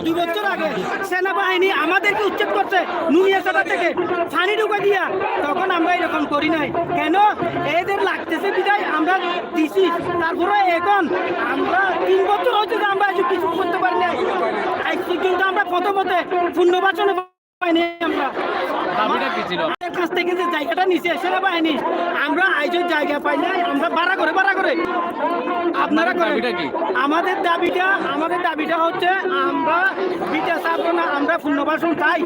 দুই বছর সেনাবাহিনী আমাদেরকে উচ্ছেদ করছে নুনিয়াচাটা থেকে। ছানি ঢুকে দিয়া তখন আমরা এরকম করি নাই। কেন? এদের লাগতেছে বিদায় আমরা দিছি। তারপরে এখন আমরা তিন বছর হচ্ছে আমরা কিছু করতে পারি নাই। আজ পর্যন্ত আমরা প্রথমতে পুনর্বাচনে পাইনি আমরা। কাছ থেকে যে জায়গাটা নিচে সেনাবাহিনী আমরা আইজের জায়গা পাই নাই আমরা ভাড়া করে ভাড়া করে আপনারা করেন। কি? আমাদের দাবিটা আমাদের দাবিটা হচ্ছে আমরা বিটা চাবো না আমরা পুনর্বাসন চাই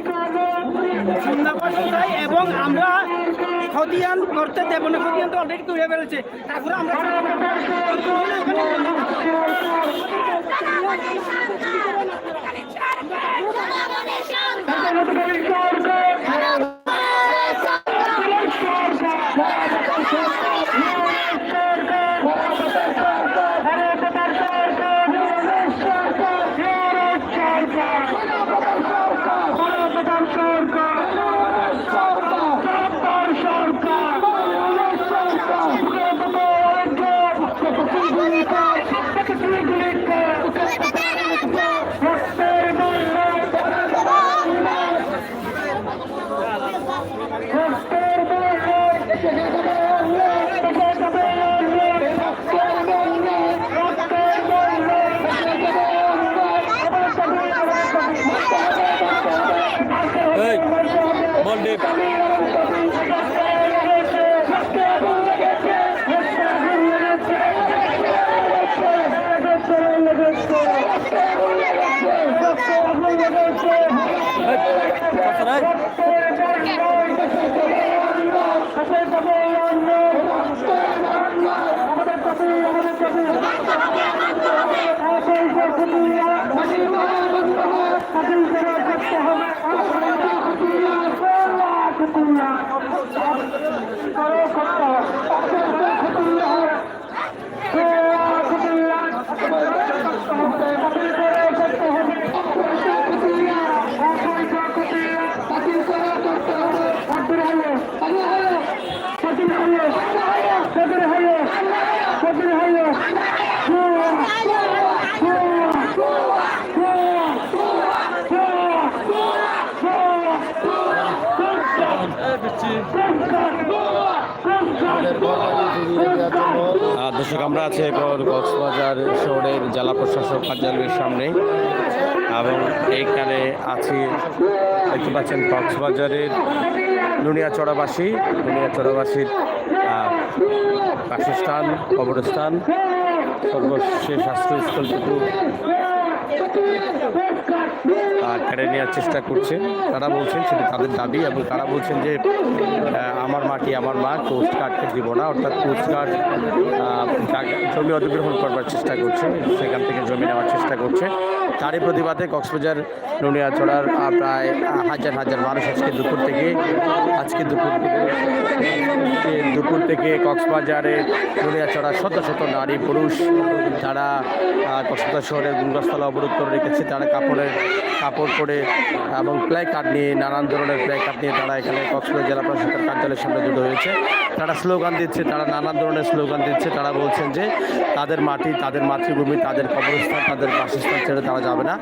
পুনর্বাসন চাই এবং আমরা খতিয়ান করতে দেব না খতিয়ান তো অলরেডি তৈরি ফেলেছে তারপরে আমরা khô. দর্শক আমরা আছি এরপর কক্সবাজার শহরের জেলা প্রশাসক কার্যালয়ের সামনে এবং এইখানে আছি দেখতে পাচ্ছেন কক্সবাজারের নুনিয়া নুনিয়াচড়াবাসী নুনিয়াচড়াবাসীর আহ, বাসস্থান কবরস্থান সর্বশেষ আশ্রয়স্থলটুকু কেড়ে নেওয়ার চেষ্টা করছে। তারা বলছেন সেটি তাদের দাবি এবং তারা বলছেন যে আমার মাটি আমার মা কোস্ট গার্ডকে দিব না অর্থাৎ কোস্ট গার্ড আহ, জায়গা- জমি অধিগ্রহণ করবার চেষ্টা করছে সেখান থেকে জমি নেওয়ার চেষ্টা করছে। তারই প্রতিবাদে কক্সবাজার নুনিয়াচড়ার আহ, প্রায় হাজার হাজার মানুষ আজকে দুপুর থেকে আজকে দুপুর থেকে দুপুর থেকে কক্সবাজারে নুনিয়াচড়া শত শত নারী পুরুষ যারা কক্সবাজার শহরের গুঙ্গস্থলে অবরোধ করে রেখেছে তারা কাপড়ের কাপড় পরে এবং প্লে কার্ড নিয়ে, নানান ধরনের প্লে কার্ড নিয়ে তারা এখানে কক্সবাজার জেলা প্রশাসকের কার্যালয়ের সামনে জড়ো হয়েছে। তারা স্লোগান দিচ্ছে, তারা নানান ধরনের স্লোগান দিচ্ছে। তারা বলছেন যে তাদের মাটি, তাদের মাতৃভূমি, তাদের কবরস্থান, তাদের বাসস্থান ছেড়ে তারা যাবে না।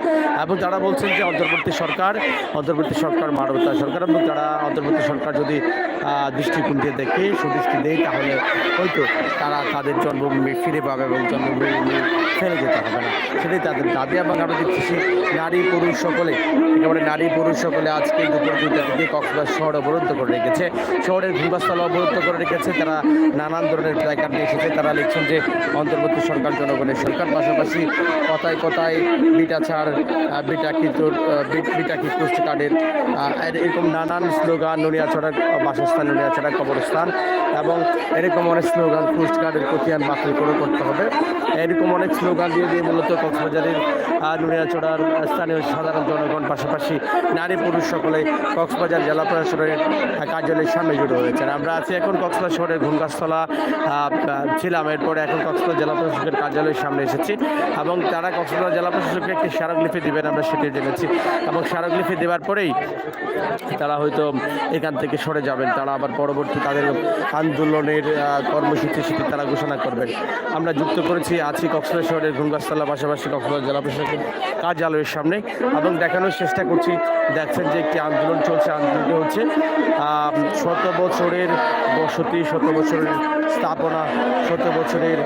এবং তারা বলছেন যে অন্তর্বর্তী সরকার অন্তর্বর্তী সরকার মানবতা সরকার এবং তারা অন্তর্বর্তী সরকার যদি দৃষ্টিকোণ দিয়ে দেখে, সুদৃষ্টি দেয়, তাহলে হয়তো তারা তাদের জন্মভূমি ফিরে পাবে এবং জন্মভূমি ফেলে যেতে হবে না। সেটাই তাদের দাবি এবং আমরা দেখতেছি নারী পুরুষ সকলে, একেবারে নারী পুরুষ সকলে আজকে দুপুর দুইটা থেকে কক্সবাজার শহর অবরুদ্ধ করে রেখেছে। শহরের ভূমিস্থল অবরুদ্ধ করে রেখেছে। তারা নানান ধরনের প্ল্যাকার্ড নিয়ে এসেছে। তারা লিখছেন যে, অন্তর্বর্তী সরকার, জনগণের সরকার, পাশাপাশি কথায় কথায় বিটা ছাড় বিটা কিতুর বিটা কি পোস্ট কার্ডের এর- এরকম নানান স্লোগান নুনিয়াছড়ার বাসস্থান নুনিয়াছড়া কবরস্থান এবং এরকম অনেক স্লোগান পোস্ট কার্ডের খতিয়ান বাতিল করে করতে হবে। এরকম অনেক স্লোগান দিয়ে দিয়ে মূলত কক্সবাজারের নুনিয়াচড়ার স্থানীয় সাধারণ জনগণ, পাশাপাশি নারী পুরুষ সকলে কক্সবাজার জেলা প্রশাসনের কার্যালয়ের সামনে জুড়ে হয়েছেন আমরা আছি এখন কক্সবাজার শহরের ঘুমগাছতলা ছিলাম। এরপরে এখন কক্সবাজার জেলা প্রশাসকের কার্যালয়ের সামনে এসেছি এবং তারা কক্সবাজার জেলা প্রশাসককে একটি স্মারকলিপি দেবেন, আমরা সেটি জেনেছি। এবং স্মারকলিপি দেওয়ার পরেই তারা হয়তো এখান থেকে সরে যাবেন। তারা আবার পরবর্তী তাদের আন্দোলনের কর্মসূচি সেটি তারা ঘোষণা করবেন। আমরা যুক্ত করেছি, আছি কক্সবাজার শহরের ঘুমগাছতলা পাশাপাশি কক্সবাজার জেলা প্রশাসকের কার্যালয়ের সামনে এবং দেখানোর চেষ্টা করছি, দেখছেন যে একটি আন্দোলন চলছে আন্দোলনটি হচ্ছে। শত বছরের বসতি, শত বছরের স্থাপনা, শত বছরের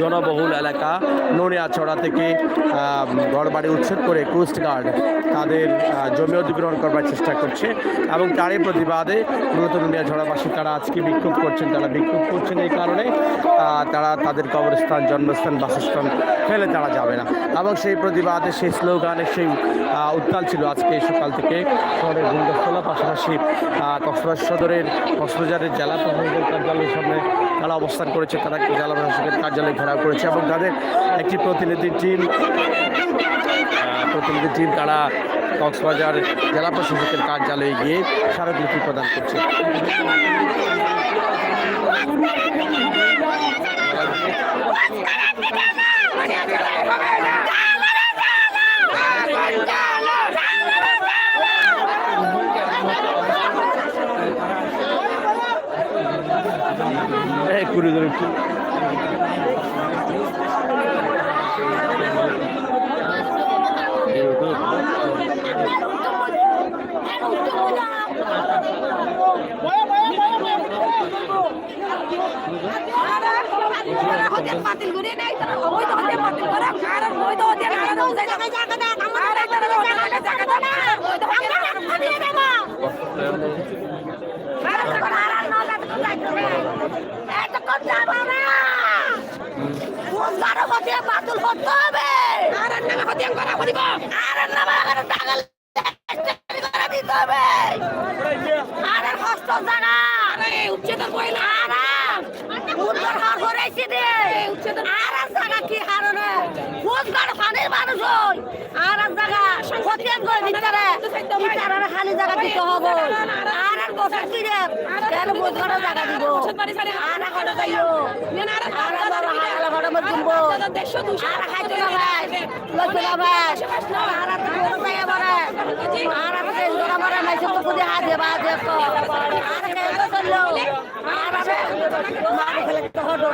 জনবহুল এলাকা নড়িয়াছড়া থেকে ঘরবাড়ি উচ্ছেদ করে কোস্ট গার্ড তাদের জমি অধিগ্রহণ করবার চেষ্টা করছে এবং তারই প্রতিবাদে মূলত নড়িয়াছড়াবাসী তারা আজকে বিক্ষোভ করছেন, তারা বিক্ষোভ করছেন এই কারণে তারা তাদের কবরস্থান জন্মস্থান বাসস্থান ফেলে তারা যাবে না। এবং সেই প্রতিবাদে সেই স্লোগানের সেই উত্তাল ছিল আজকে সকাল থেকে। শহরের গুন্ডস্থলা পাশাপাশি কক্সবাজার সদরের কক্সবাজারের জেলা প্রশাসকের কার্যালয়ের সামনে তারা অবস্থান করেছে। তারা জেলা প্রশাসকের কার্যালয় ঘেরাও করেছে এবং তাদের একটি প্রতিনিধি টিম প্রতিনিধি টিম তারা কক্সবাজার জেলা প্রশাসকের কার্যালয়ে গিয়ে স্মারকলিপি প্রদান করছে এই কুড়ি ধরে একটু বাতিল করে নেই ওই তো হতে বাতিল করে কারণ ওই তো হতে কারণ ওই জায়গা জায়গা দেন আমার জায়গা জায়গা জায়গা দেন ওই তো হতে কারণ ফাটিয়ে দেব এত কত যাবে না কোন হতে বাতিল হতে হবে। আর নামে হতে করা করিব। আর নামে টাকা দিতে হবে। আর কষ্ট জানা আরে উচ্চতর কইলা আরাম উদ্ধার হার করেছি দে উচ্চতর আর জায়গা কি হারনে উদ্ধার পানির মানুষ হই। খতিয়ান করে ভিতরে ভিতরে খালি জায়গা দিতে হবে? আর আর বছর কি রে? কেন উদ্ধার জায়গা দিব। আর করে যাইও। আর বাবা হালা ঘরে মত দিব আর খাইতে না ভাই লইতে না ভাই আর আর তো যায় বারে আর আর দেশ গরা বারে মাইছে তো কুদি হাত দেবা দেখো আর কে করল? আর আর মার ফেলে তো হডো